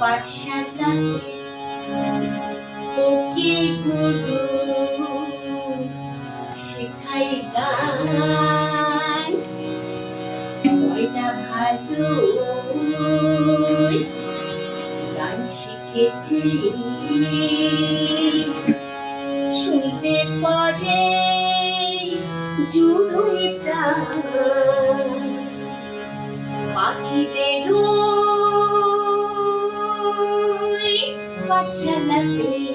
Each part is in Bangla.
পাঠশালাতে কোকিল গুরু শেখাই গান। ময়না ভালো গান শিখেছি। শুনতে পরে জুড়ুই প্রাণ। পাখিদের fortunately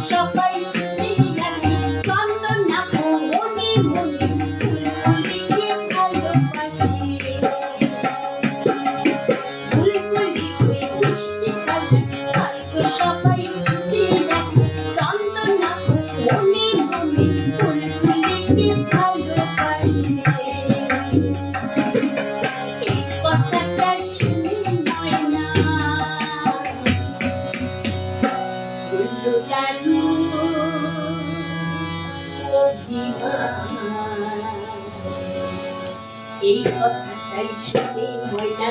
shall lalu এই কথাটাই শুনে ময়না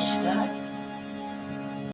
Namaskar.